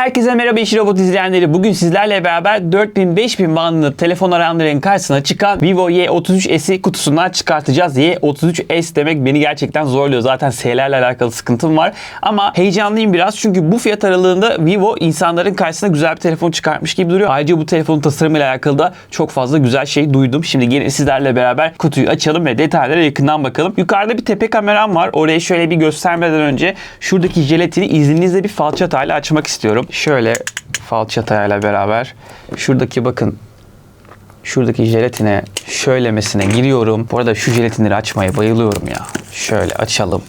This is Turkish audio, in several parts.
Herkese merhaba İşi Robot izleyenleri. Bugün sizlerle beraber 4000-5000 bandında telefon arayanların karşısına çıkan Vivo Y33s'i kutusundan çıkartacağız. Y33s demek beni gerçekten zorluyor. Zaten S'lerle alakalı sıkıntım var. Ama heyecanlıyım biraz çünkü bu fiyat aralığında Vivo insanların karşısına güzel bir telefon çıkartmış gibi duruyor. Ayrıca bu telefonun tasarımıyla alakalı da çok fazla güzel şey duydum. Şimdi gelin sizlerle beraber kutuyu açalım ve detaylara yakından bakalım. Yukarıda bir tepe kameram var. Oraya şöyle bir göstermeden önce şuradaki jelatini izninizle bir falçatayla açmak istiyorum. Şöyle falçatayla beraber şuradaki bakın şuradaki jelatine şöylemesine giriyorum. Bu arada şu jelatinleri açmaya bayılıyorum ya. Şöyle açalım.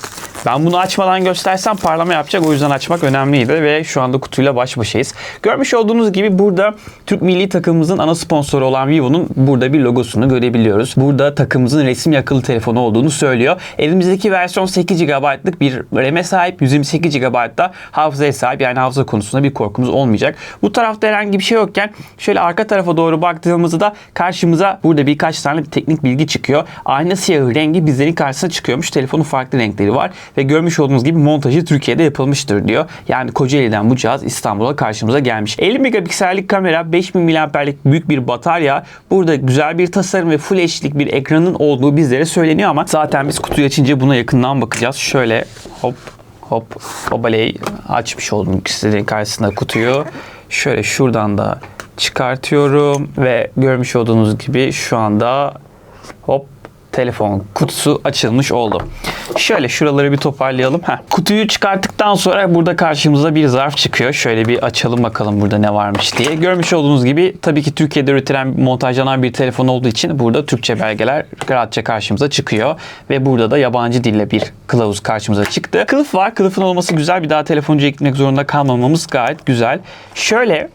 Ben bunu açmadan göstersem parlama yapacak. O yüzden açmak önemliydi ve şu anda kutuyla baş başayız. Görmüş olduğunuz gibi burada Türk milli takımımızın ana sponsoru olan Vivo'nun burada bir logosunu görebiliyoruz. Burada takımımızın resim yakılı telefonu olduğunu söylüyor. Elimizdeki versiyon 8 GB'lık bir RAM'e sahip. 128 GB da hafızaya sahip. Yani hafıza konusunda bir korkumuz olmayacak. Bu tarafta herhangi bir şey yokken şöyle arka tarafa doğru baktığımızda da karşımıza burada birkaç tane teknik bilgi çıkıyor. Ayna siyahı rengi bizlerin karşısına çıkıyormuş. Telefonun farklı renkleri var ve görmüş olduğunuz gibi montajı Türkiye'de yapılmıştır diyor. Yani Kocaeli'den bu cihaz İstanbul'a karşımıza gelmiş. 50 megapiksellik kamera, 5000 mAh'lik büyük bir batarya, burada güzel bir tasarım ve Full HD'lik bir ekranın olduğu bizlere söyleniyor ama zaten biz kutuyu açınca buna yakından bakacağız. Şöyle hop hop babaley açmış oldum sizlerin karşısında kutuyu. Şöyle şuradan da çıkartıyorum ve görmüş olduğunuz gibi şu anda hop telefon kutusu açılmış oldu. Şöyle şuraları bir toparlayalım. Heh. Kutuyu çıkarttıktan sonra burada karşımıza bir zarf çıkıyor. Şöyle bir açalım bakalım burada ne varmış diye. Görmüş olduğunuz gibi tabii ki Türkiye'de üretilen montajlanan bir telefon olduğu için burada Türkçe belgeler rahatça karşımıza çıkıyor. Ve burada da yabancı dille bir kılavuz karşımıza çıktı. Kılıf var. Kılıfın olması güzel. Bir daha telefoncuya gitmek zorunda kalmamamız gayet güzel. Şöyle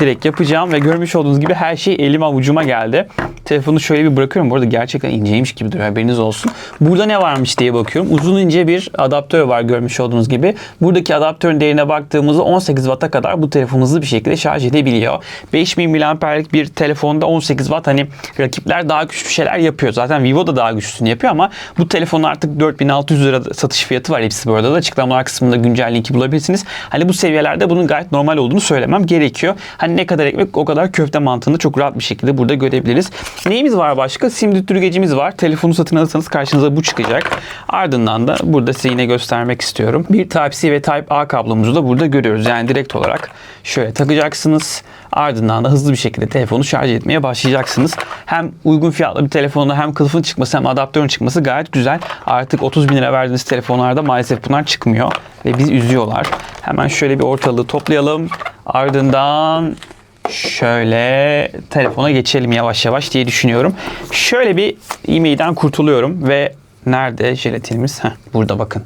direkt yapacağım ve görmüş olduğunuz gibi her şey elim avucuma geldi. Telefonu şöyle bir bırakıyorum. Bu arada gerçekten inceymiş gibi duruyor. Haberiniz olsun. Burada ne varmış diye bakıyorum. Uzun ince bir adaptör var görmüş olduğunuz gibi. Buradaki adaptörün değerine baktığımızda 18 Watt'a kadar bu telefon hızlı bir şekilde şarj edebiliyor. 5000 mAh'lik bir telefonda 18 Watt hani rakipler daha güçlü şeyler yapıyor. Zaten Vivo da daha güçlüsünü yapıyor ama bu telefonun artık 4600 lira satış fiyatı var. Hepsi bu arada da açıklamalar kısmında güncel linki bulabilirsiniz. Hani bu seviyelerde bunun gayet normal olduğunu söylemem gerekiyor. Hani ne kadar ekmek o kadar köfte mantığını çok rahat bir şekilde burada görebiliriz. Neyimiz var başka? Sim düttürgecimiz var. Telefonu satın alırsanız karşınıza bu çıkacak. Ardından da burada size yine göstermek istiyorum. Bir Type-C ve Type-A kablomuzu da burada görüyoruz. Yani direkt olarak şöyle takacaksınız. Ardından da hızlı bir şekilde telefonu şarj etmeye başlayacaksınız. Hem uygun fiyatlı bir telefonda hem kılıfın çıkması hem adaptörün çıkması gayet güzel. Artık 30 bin lira verdiğiniz telefonlarda maalesef bunlar çıkmıyor. Ve biz üzüyorlar. Hemen şöyle bir ortalığı toplayalım. Ardından şöyle telefona geçelim yavaş yavaş diye düşünüyorum. Şöyle bir e-mailden kurtuluyorum ve nerede jelatinimiz? Heh, burada bakın.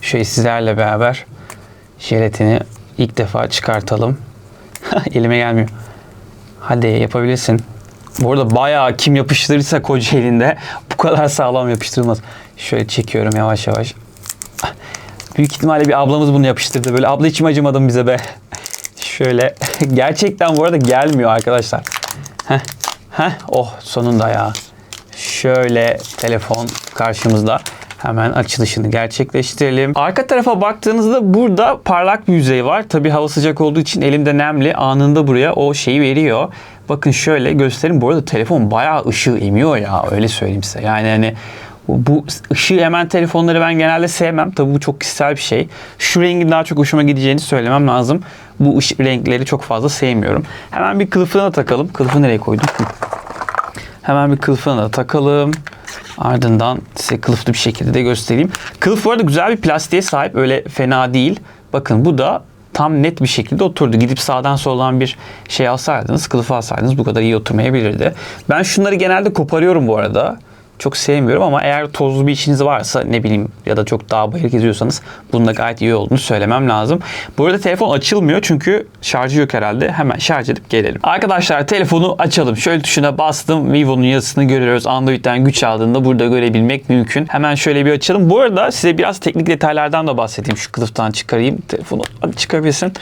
Şöyle sizlerle beraber jelatini ilk defa çıkartalım. Elime gelmiyor. Hadi yapabilirsin. Bu arada bayağı kim yapıştırırsa koca elinde bu kadar sağlam yapıştırılmaz. Şöyle çekiyorum yavaş yavaş. Büyük ihtimalle bir ablamız bunu yapıştırdı. Böyle abla içim acımadın bize be. Şöyle gerçekten bu arada gelmiyor arkadaşlar. Heh, heh, oh sonunda ya. Şöyle telefon karşımızda. Hemen açılışını gerçekleştirelim. Arka tarafa baktığınızda burada parlak bir yüzey var. Tabi hava sıcak olduğu için elimde nemli. Anında buraya o şeyi veriyor. Bakın şöyle göstereyim. Bu arada telefon bayağı ışığı emiyor ya. Öyle söyleyeyim size. Yani hani bu ışığı hemen telefonları ben genelde sevmem. Tabi bu çok kişisel bir şey. Şu rengin daha çok hoşuma gideceğini söylemem lazım. Bu ışık renkleri çok fazla sevmiyorum. Hemen bir kılıfına takalım. Kılıfı nereye koydum? Hemen bir kılıfına da takalım. Ardından size kılıflı bir şekilde de göstereyim. Kılıf bu arada güzel bir plastiğe sahip. Öyle fena değil. Bakın bu da tam net bir şekilde oturdu. Gidip sağdan soldan bir şey alsaydınız, kılıfı alsaydınız bu kadar iyi oturmayabilirdi. Ben şunları genelde koparıyorum bu arada çok sevmiyorum ama eğer tozlu bir işiniz varsa ne bileyim ya da çok daha bayır geziyorsanız bunun da gayet iyi olduğunu söylemem lazım. Bu arada telefon açılmıyor çünkü şarjı yok herhalde. Hemen şarj edip gelelim. Arkadaşlar telefonu açalım. Şöyle tuşuna bastım. Vivo'nun yazısını görüyoruz. Android'den güç aldığında burada görebilmek mümkün. Hemen şöyle bir açalım. Bu arada size biraz teknik detaylardan da bahsedeyim. Şu kılıftan çıkarayım. Telefonu hadi çıkabilirsin.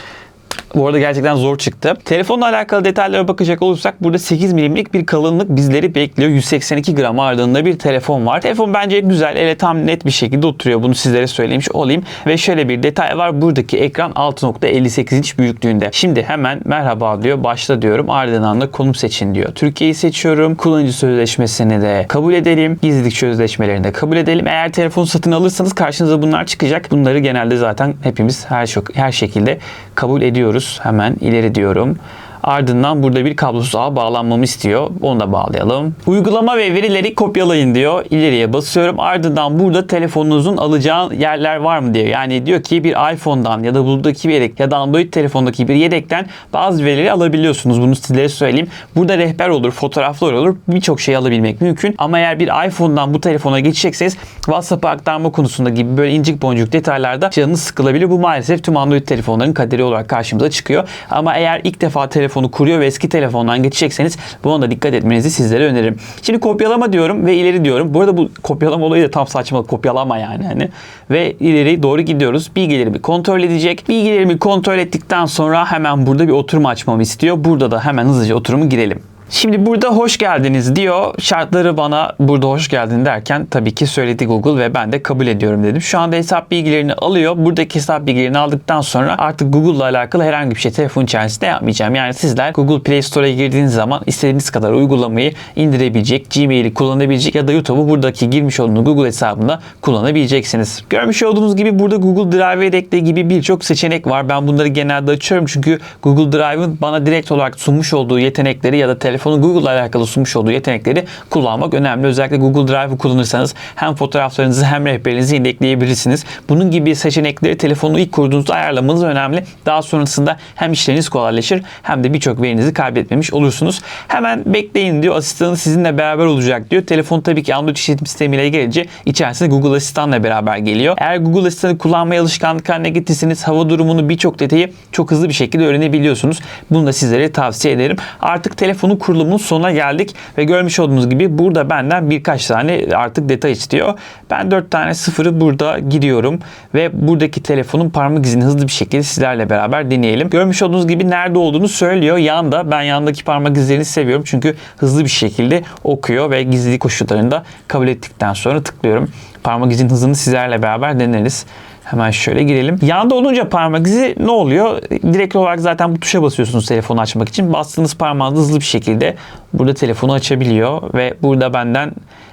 Bu arada gerçekten zor çıktı. Telefonla alakalı detaylara bakacak olursak burada 8 milimlik bir kalınlık bizleri bekliyor. 182 gram ağırlığında bir telefon var. Telefon bence güzel. Ele tam net bir şekilde oturuyor. Bunu sizlere söylemiş olayım. Ve şöyle bir detay var. Buradaki ekran 6.58 inç büyüklüğünde. Şimdi hemen merhaba diyor. Başla diyorum. Ardından da konum seçin diyor. Türkiye'yi seçiyorum. Kullanıcı sözleşmesini de kabul edelim. Gizlilik sözleşmelerini de kabul edelim. Eğer telefon satın alırsanız karşınıza bunlar çıkacak. Bunları genelde zaten hepimiz her şok- her şekilde kabul ediyoruz. Hemen ileri diyorum. Ardından burada bir kablosuz ağ bağlanmamı istiyor. Onu da bağlayalım. Uygulama ve verileri kopyalayın diyor. İleriye basıyorum. Ardından burada telefonunuzun alacağı yerler var mı diyor. Yani diyor ki bir iPhone'dan ya da buradaki bir yedek ya da Android telefondaki bir yedekten bazı verileri alabiliyorsunuz. Bunu sizlere söyleyeyim. Burada rehber olur, fotoğraflar olur. Birçok şey alabilmek mümkün. Ama eğer bir iPhone'dan bu telefona geçecekseniz WhatsApp'a aktarma konusunda gibi böyle incik boncuk detaylarda canınız sıkılabilir. Bu maalesef tüm Android telefonların kaderi olarak karşımıza çıkıyor. Ama eğer ilk defa telefonu kuruyor ve eski telefondan geçecekseniz buna da dikkat etmenizi sizlere öneririm. Şimdi kopyalama diyorum ve ileri diyorum. Bu arada bu kopyalama olayı da tam saçma. Kopyalama yani hani. Ve ileri doğru gidiyoruz. Bilgilerimi kontrol edecek. Bilgilerimi kontrol ettikten sonra hemen burada bir oturum açmamı istiyor. Burada da hemen hızlıca oturumu girelim. Şimdi burada hoş geldiniz diyor. Şartları bana burada hoş geldin derken tabii ki söyledi Google ve ben de kabul ediyorum dedim. Şu anda hesap bilgilerini alıyor. Buradaki hesap bilgilerini aldıktan sonra artık Google'la alakalı herhangi bir şey telefon içerisinde yapmayacağım. Yani sizler Google Play Store'a girdiğiniz zaman istediğiniz kadar uygulamayı indirebilecek, Gmail'i kullanabilecek ya da YouTube'u buradaki girmiş olduğunuz Google hesabında kullanabileceksiniz. Görmüş olduğunuz gibi burada Google Drive yedekle gibi birçok seçenek var. Ben bunları genelde açıyorum çünkü Google Drive'ın bana direkt olarak sunmuş olduğu yetenekleri ya da telefonu Google ile alakalı sunmuş olduğu yetenekleri kullanmak önemli. Özellikle Google Drive'ı kullanırsanız hem fotoğraflarınızı hem rehberinizi yedekleyebilirsiniz. Bunun gibi seçenekleri telefonu ilk kurduğunuzda ayarlamanız önemli. Daha sonrasında hem işleriniz kolaylaşır hem de birçok verinizi kaybetmemiş olursunuz. Hemen bekleyin diyor. Asistanı sizinle beraber olacak diyor. Telefon tabii ki Android işletim sistemiyle gelince içerisinde Google Asistan'la beraber geliyor. Eğer Google Asistan'ı kullanmaya alışkanlık haline getirseniz hava durumunu birçok detayı çok hızlı bir şekilde öğrenebiliyorsunuz. Bunu da sizlere tavsiye ederim. Artık telefonun kurulumunun sonuna geldik ve görmüş olduğunuz gibi burada benden birkaç tane artık detay istiyor. Ben 4 tane sıfırı burada gidiyorum ve buradaki telefonun parmak izini hızlı bir şekilde sizlerle beraber deneyelim. Görmüş olduğunuz gibi nerede olduğunu söylüyor. Yanda ben yandaki parmak izlerini seviyorum çünkü hızlı bir şekilde okuyor ve gizlilik koşullarını da kabul ettikten sonra tıklıyorum. Parmak izin hızını sizlerle beraber deneriz. Hemen şöyle girelim. Yanda olunca parmak izi ne oluyor? Direkt olarak zaten bu tuşa basıyorsunuz telefonu açmak için. Bastığınız parmağınız hızlı bir şekilde burada telefonu açabiliyor ve burada benden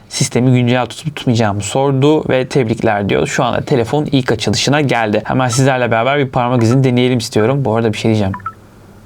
sistemi güncel tutup tutmayacağımı sordu ve tebrikler diyor. Şu anda telefon ilk açılışına geldi. Hemen sizlerle beraber bir parmak izini deneyelim istiyorum. Bu arada bir şey diyeceğim.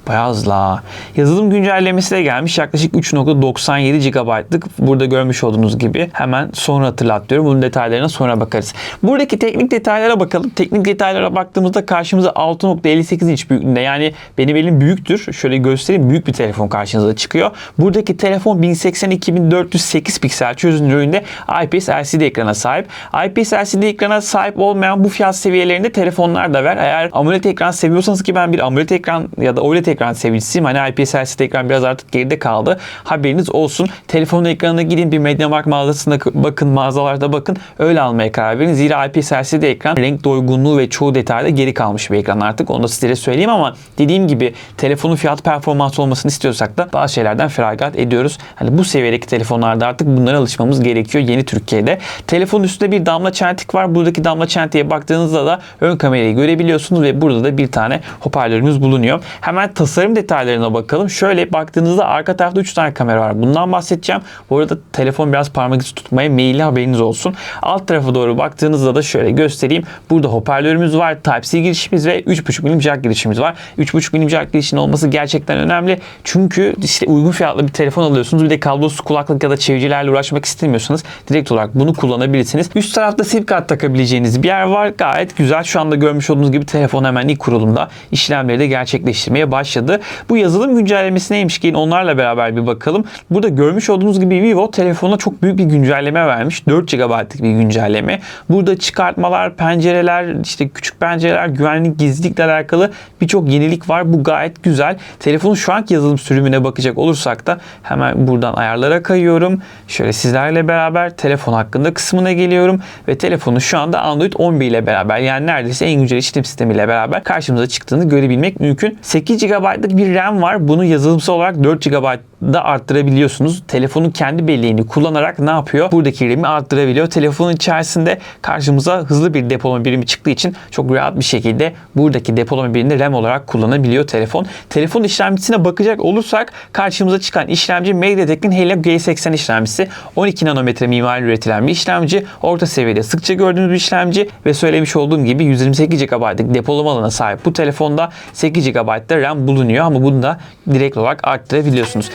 Ha. Yazılım güncellemesi de gelmiş. Yaklaşık 3.97 GB'lık. Burada görmüş olduğunuz gibi. Hemen sonra hatırlatıyorum. Bunun detaylarına sonra bakarız. Buradaki teknik detaylara bakalım. Teknik detaylara baktığımızda karşımıza 6.58 inç büyüklüğünde. Yani benim elim büyüktür. Şöyle göstereyim. Büyük bir telefon karşınıza çıkıyor. Buradaki telefon 1080-2408 piksel çözünürlüğünde IPS LCD ekrana sahip. IPS LCD ekrana sahip olmayan bu fiyat seviyelerinde telefonlar da var. Eğer AMOLED ekran seviyorsanız ki ben bir AMOLED ekran ya da OLED ekran sevicisiyim. Hani IPS LCD ekran biraz artık geride kaldı. Haberiniz olsun. Telefonun ekranına gidin bir MediaMarkt mağazasına bakın, mağazalarda bakın. Öyle almaya karar verin. Zira IPS LCD ekran renk doygunluğu ve çoğu detayda geri kalmış bir ekran artık. Onu da sizlere söyleyeyim ama dediğim gibi telefonun fiyat performansı olmasını istiyorsak da bazı şeylerden feragat ediyoruz. Hani bu seviyedeki telefonlarda artık bunlara alışmamız gerekiyor yeni Türkiye'de. Telefonun üstünde bir damla çentik var. Buradaki damla çentiğe baktığınızda da ön kamerayı görebiliyorsunuz ve burada da bir tane hoparlörümüz bulunuyor. Hemen tasarım detaylarına bakalım. Şöyle baktığınızda arka tarafta 3 tane kamera var. Bundan bahsedeceğim. Bu arada telefon biraz parmak izi tutmaya meyilli haberiniz olsun. Alt tarafa doğru baktığınızda da şöyle göstereyim. Burada hoparlörümüz var. Type-C girişimiz ve 3.5 milim jack girişimiz var. 3.5 milim jack girişinin olması gerçekten önemli. Çünkü işte uygun fiyatlı bir telefon alıyorsunuz. Bir de kablosuz kulaklık ya da çevirilerle uğraşmak istemiyorsanız direkt olarak bunu kullanabilirsiniz. Üst tarafta sim kart takabileceğiniz bir yer var. Gayet güzel. Şu anda görmüş olduğunuz gibi telefon hemen ilk kurulumda işlemleri de gerçekleştirmeye başladı başladı. Bu yazılım güncellemesi neymiş ki onlarla beraber bir bakalım. Burada görmüş olduğunuz gibi Vivo telefona çok büyük bir güncelleme vermiş. 4 GB'lık bir güncelleme. Burada çıkartmalar, pencereler, işte küçük pencereler, güvenlik, gizlilikle alakalı birçok yenilik var. Bu gayet güzel. Telefonun şu anki yazılım sürümüne bakacak olursak da hemen buradan ayarlara kayıyorum. Şöyle sizlerle beraber telefon hakkında kısmına geliyorum ve telefonu şu anda Android 11 ile beraber yani neredeyse en güncel işletim sistemiyle beraber karşımıza çıktığını görebilmek mümkün. 8 GB'lık bir RAM var. Bunu yazılımsal olarak 4 GB da arttırabiliyorsunuz. Telefonun kendi belleğini kullanarak ne yapıyor? Buradaki RAM'i arttırabiliyor. Telefonun içerisinde karşımıza hızlı bir depolama birimi çıktığı için çok rahat bir şekilde buradaki depolama birimini RAM olarak kullanabiliyor telefon. Telefon işlemcisine bakacak olursak karşımıza çıkan işlemci MediaTek'in Helio G80 işlemcisi. 12 nanometre mimari üretilen bir işlemci. Orta seviyede sıkça gördüğünüz bir işlemci ve söylemiş olduğum gibi 128 GB'lık depolama alanına sahip bu telefonda 8 GB RAM bulunuyor ama bunu da direkt olarak arttırabiliyorsunuz.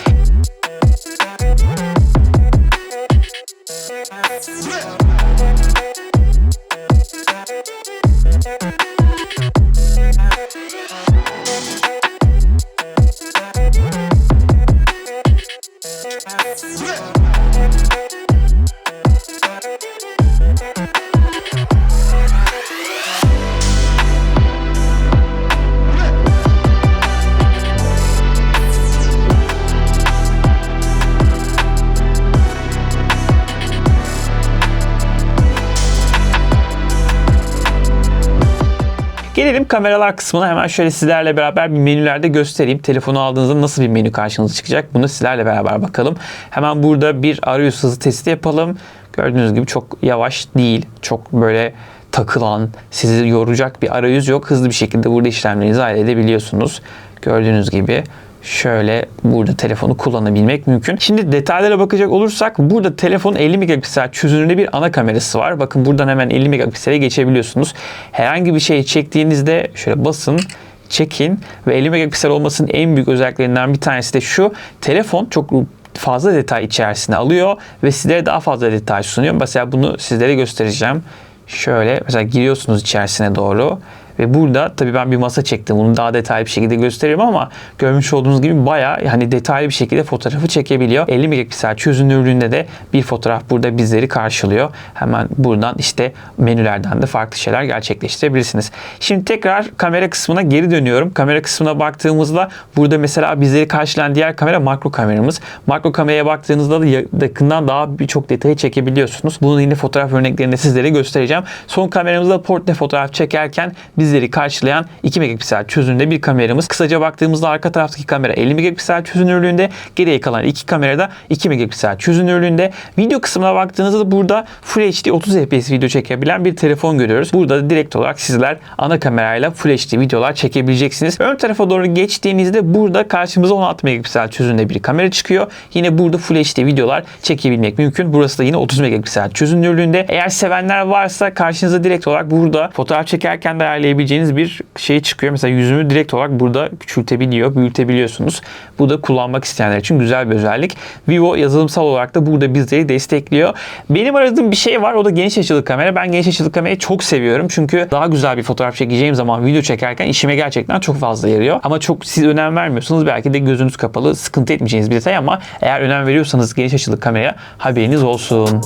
Gelelim kameralar kısmına hemen şöyle sizlerle beraber bir menülerde göstereyim. Telefonu aldığınızda nasıl bir menü karşınıza çıkacak bunu sizlerle beraber bakalım. Hemen burada bir arayüz hızı testi yapalım. Gördüğünüz gibi çok yavaş değil. Çok böyle takılan, sizi yoracak bir arayüz yok. Hızlı bir şekilde burada işlemlerinizi halledebiliyorsunuz. Gördüğünüz gibi şöyle burada telefonu kullanabilmek mümkün. Şimdi detaylara bakacak olursak burada telefonun 50 megapiksel çözünürlüğünde bir ana kamerası var. Bakın buradan hemen 50 megapiksele geçebiliyorsunuz. Herhangi bir şey çektiğinizde şöyle basın çekin ve 50 megapiksel olmasının en büyük özelliklerinden bir tanesi de şu. Telefon çok fazla detay içerisine alıyor ve sizlere daha fazla detay sunuyor. Mesela bunu sizlere göstereceğim. Şöyle mesela giriyorsunuz içerisine doğru ve burada tabii ben bir masa çektim. Bunu daha detaylı bir şekilde gösteririm ama görmüş olduğunuz gibi bayağı hani detaylı bir şekilde fotoğrafı çekebiliyor. 50 megapiksel çözünürlüğünde de bir fotoğraf burada bizleri karşılıyor. Hemen buradan işte menülerden de farklı şeyler gerçekleştirebilirsiniz. Şimdi tekrar kamera kısmına geri dönüyorum. Kamera kısmına baktığımızda burada mesela bizleri karşılayan diğer kamera makro kameramız. Makro kameraya baktığınızda da yakından daha birçok detayı çekebiliyorsunuz. Bunun yine fotoğraf örneklerini sizlere göstereceğim. Son kameramızda portre fotoğraf çekerken bizleri karşılayan 2 megapiksel çözünürlüğünde bir kameramız. Kısaca baktığımızda arka taraftaki kamera 50 megapiksel çözünürlüğünde, geriye kalan iki kamerada 2 megapiksel çözünürlüğünde. Video kısmına baktığınızda da burada Full HD 30 fps video çekebilen bir telefon görüyoruz. Burada da direkt olarak sizler ana kamerayla Full HD videolar çekebileceksiniz. Ön tarafa doğru geçtiğinizde burada karşımıza 16 megapiksel çözünürlüğünde bir kamera çıkıyor. Yine burada Full HD videolar çekebilmek mümkün. Burası da yine 30 megapiksel çözünürlüğünde. Eğer sevenler varsa karşınıza direkt olarak burada fotoğraf çekerken de ayarlayabileceğiniz bir şey çıkıyor. Mesela yüzümü direkt olarak burada küçültebiliyor, büyütebiliyorsunuz. Bu da kullanmak isteyenler için güzel bir özellik. Vivo yazılımsal olarak da burada bizleri destekliyor. Benim aradığım bir şey var. O da geniş açılı kamera. Ben geniş açılı kamerayı çok seviyorum. Çünkü daha güzel bir fotoğraf çekeceğim zaman video çekerken işime gerçekten çok fazla yarıyor. Ama çok siz önem vermiyorsanız belki de gözünüz kapalı sıkıntı etmeyeceğiniz bir detay ama eğer önem veriyorsanız geniş açılı kameraya haberiniz olsun.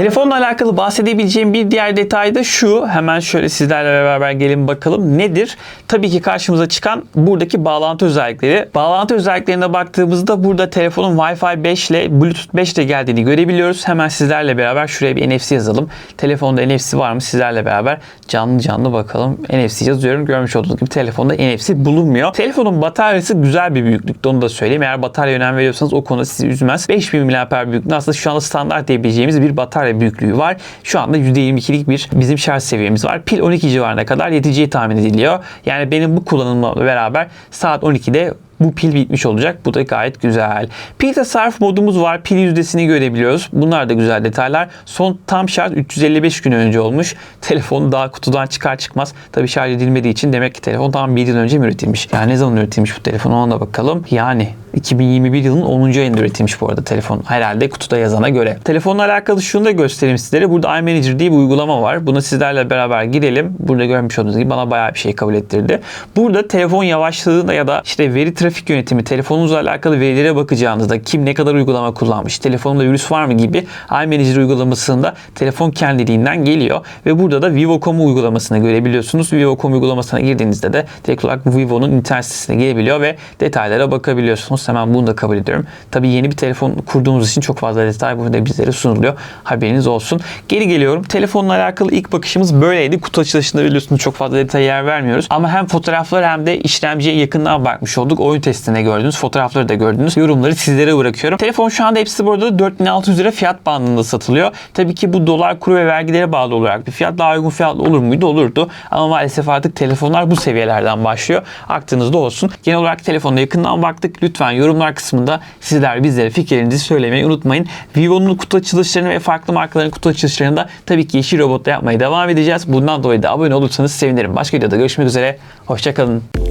Telefonla alakalı bahsedebileceğim bir diğer detay da şu. Hemen şöyle sizlerle beraber gelin bakalım. Nedir? Tabii ki karşımıza çıkan buradaki bağlantı özellikleri. Bağlantı özelliklerine baktığımızda burada telefonun Wi-Fi 5 ile Bluetooth 5 ile geldiğini görebiliyoruz. Hemen sizlerle beraber şuraya bir NFC yazalım. Telefonda NFC var mı? Sizlerle beraber canlı canlı bakalım. NFC yazıyorum. Görmüş olduğunuz gibi telefonda NFC bulunmuyor. Telefonun bataryası güzel bir büyüklükte onu da söyleyeyim. Eğer batarya önem veriyorsanız o konuda sizi üzmez. 5000 mAh büyüklüğünde aslında şu anda standart diyebileceğimiz bir batarya büyüklüğü var. Şu anda %22'lik bir bizim şarj seviyemiz var. Pil 12 civarına kadar yeteceği tahmin ediliyor. Yani benim bu kullanımla beraber saat 12'de bu pil bitmiş olacak. Bu da gayet güzel. Pil tasarruf modumuz var. Pil yüzdesini görebiliyoruz. Bunlar da güzel detaylar. Son tam şarj 355 gün önce olmuş. Telefon daha kutudan çıkar çıkmaz. Tabi şarj edilmediği için demek ki telefon tam bir yıl önce mi üretilmiş? Yani ne zaman üretilmiş bu telefon ona da bakalım. Yani 2021 yılının 10. ayında üretilmiş bu arada telefon. Herhalde kutuda yazana göre. Telefonla alakalı şunu da göstereyim sizlere. Burada iManager diye bir uygulama var. Buna sizlerle beraber girelim. Burada görmüş olduğunuz gibi bana bayağı bir şey kabul ettirdi. Burada telefon yavaşlığında ya da işte veri trafik yönetimi, telefonunuzla alakalı verilere bakacağınızda kim ne kadar uygulama kullanmış, telefonumda virüs var mı gibi iManager uygulamasında telefon kendiliğinden geliyor. Ve burada da Vivo.com uygulamasını görebiliyorsunuz. Vivo.com uygulamasına girdiğinizde de direkt olarak Vivo'nun internet sitesine gelebiliyor ve detaylara bakabiliyorsunuz. Hemen bunu da kabul ediyorum. Tabii yeni bir telefon kurduğumuz için çok fazla detay burada bizlere sunuluyor. Haberiniz olsun. Geri geliyorum. Telefonla alakalı ilk bakışımız böyleydi. Kutu açılışında biliyorsunuz çok fazla detay yer vermiyoruz. Ama hem fotoğraflar hem de işlemciye yakından bakmış olduk. Oyun testinde gördünüz. Fotoğrafları da gördünüz. Yorumları sizlere bırakıyorum. Telefon şu anda hepsi burada 4600 lira fiyat bandında satılıyor. Tabii ki bu dolar kuru ve vergilere bağlı olarak bir fiyat daha uygun fiyatlı olur muydu? Olurdu. Ama maalesef artık telefonlar bu seviyelerden başlıyor. Aklınızda olsun. Genel olarak telefonda yakından baktık. Lütfen yorumlar kısmında sizler bizlere fikirlerinizi söylemeyi unutmayın. Vivo'nun kutu açılışlarını ve farklı markaların kutu açılışlarını da tabii ki Yeşil Robot'ta yapmaya devam edeceğiz. Bundan dolayı da abone olursanız sevinirim. Başka videoda görüşmek üzere. Hoşçakalın.